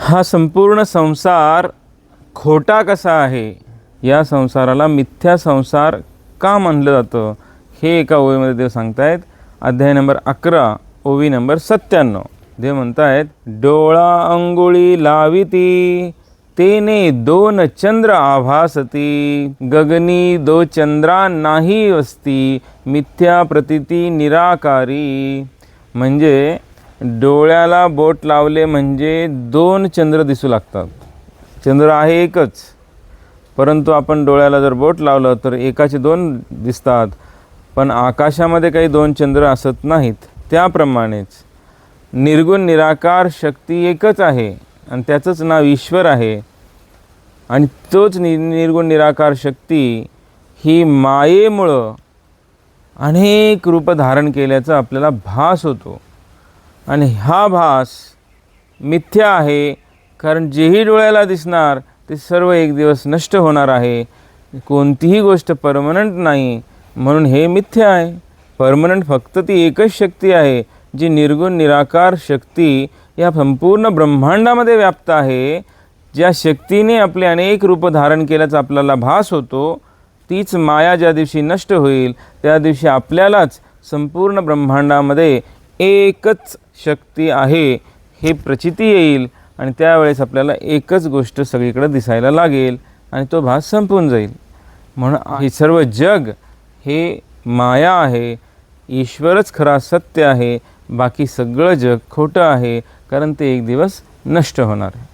हा संपूर्ण संसार खोटा कसा आहे? या संसाराला मिथ्या संसार का म्हणलं जातं? हे एका ओवीमध्ये देव सांगतायत. अध्याय नंबर अकरा ओवी नंबर सत्त्याण्णव. देव म्हणतायत डोळा अंगुळी लाविती तेने दोन चंद्र आभासती गगनी दो चंद्रा नाही वस्ती मिथ्या प्रतिती निराकारी. म्हणजे डोळ्याला बोट लावले म्हणजे दोन चंद्र दिसू लागतात. चंद्र आहे एकच. परंतु आपण डोळ्याला जर बोट लावलं तर एकाचे दोन दिसतात. पण आकाशामध्ये काही दोन चंद्र असत नाहीत. त्याप्रमाणेच निर्गुण निराकार शक्ती एकच आहे आणि त्याचंच नाव ईश्वर आहे. आणि तोच नि निर्गुण निराकार शक्ती ही मायेमुळं अनेक रूप धारण केल्याचा आपल्याला भास होतो. आणि हा भास मिथ्या आहे कारण जेही डोळ्याला दिसणार ते सर्व एक दिवस नष्ट होणार आहे. कोणतीही गोष्ट परमनंट नाही म्हणून हे मिथ्या आहे. परमनंट फक्त ती एकच शक्ती आहे जी निर्गुण निराकार शक्ती या संपूर्ण ब्रह्मांडामध्ये व्याप्त आहे. ज्या शक्तीने आपले अनेक रूप धारण केल्याचा आपल्याला भास होतो तीच माया ज्या दिवशी नष्ट होईल त्या दिवशी आपल्यालाच संपूर्ण ब्रह्मांडामध्ये एकच शक्ती आहे हे प्रचिती येईल आणि त्यावेळेस आपल्याला एकच गोष्ट सगळीकडे दिसायला लागेल आणि तो भास संपून जाईल. म्हणून हे सर्व जग हे माया आहे ईश्वरच खरा सत्य आहे बाकी सगळं जग खोटं आहे कारण ते एक दिवस नष्ट होणार आहे.